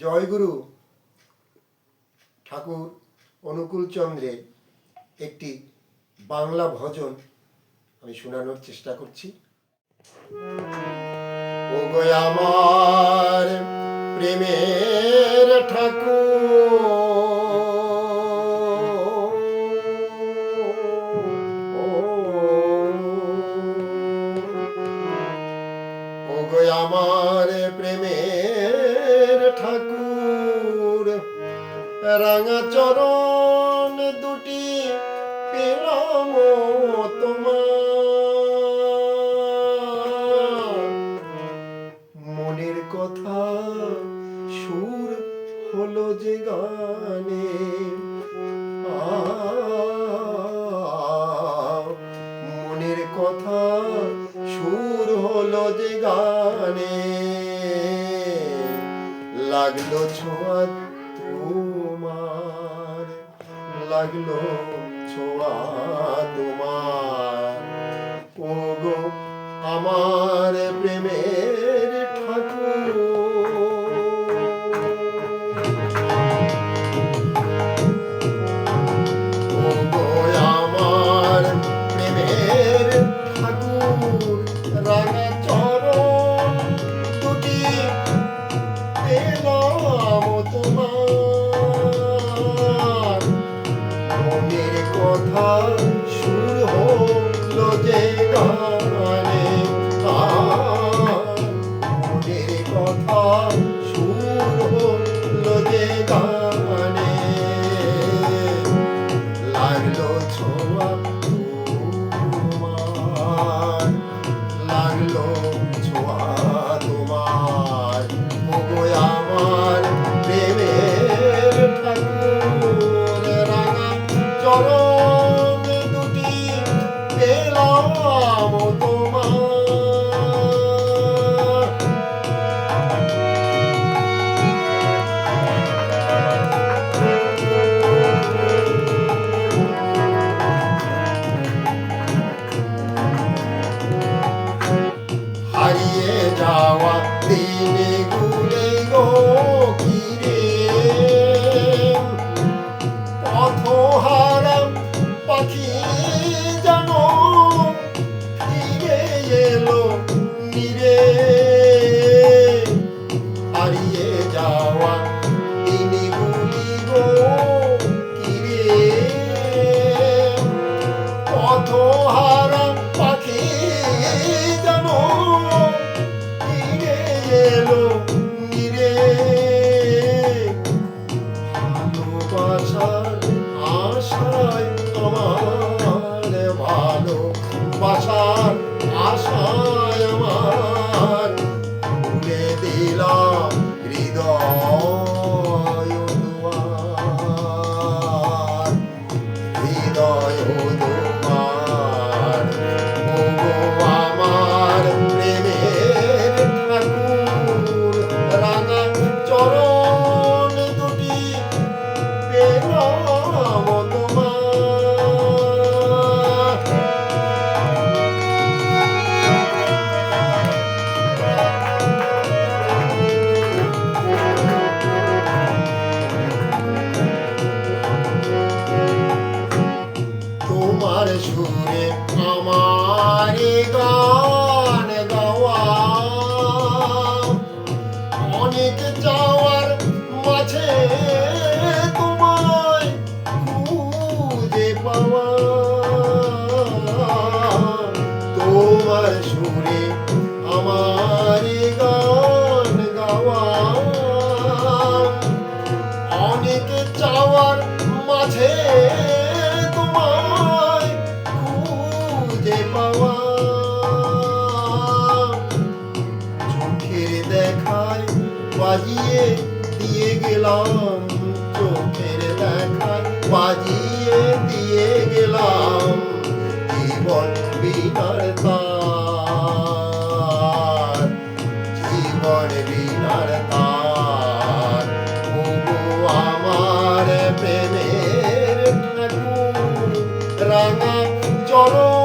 জয়গুরু ঠাকুর অনুকূল চন্দ্রের একটি বাংলা ভজন আমি শোনানোর চেষ্টা করছি। আমার প্রেমের ঠাকুর রাঙা চরণ দুটি পেলাম তোমার। মনের কথা সুর হলো যে গানে। মনের কথা সুর হলো যে গানে। লাগল ছোঁয়া লাগল ছোঁয়া তোমার। গো আমার প্রেমের ঠাকুর। রাঙা চরণ দুটি তোমার। কথা সুর হল যে গানে। Oh, সুরে আমার গান গাওয়া। অনেক যাওয়ার মাঝে তোমায় খুঁজে পাওয়া। তোমার সুরে দিয়ে গেলাম, চোখের দেখা বাজিয়ে দিয়ে গেলাম, জীবন বিনার তার, জীবন বিনার তার। আমার প্রেমের রাঙা চরম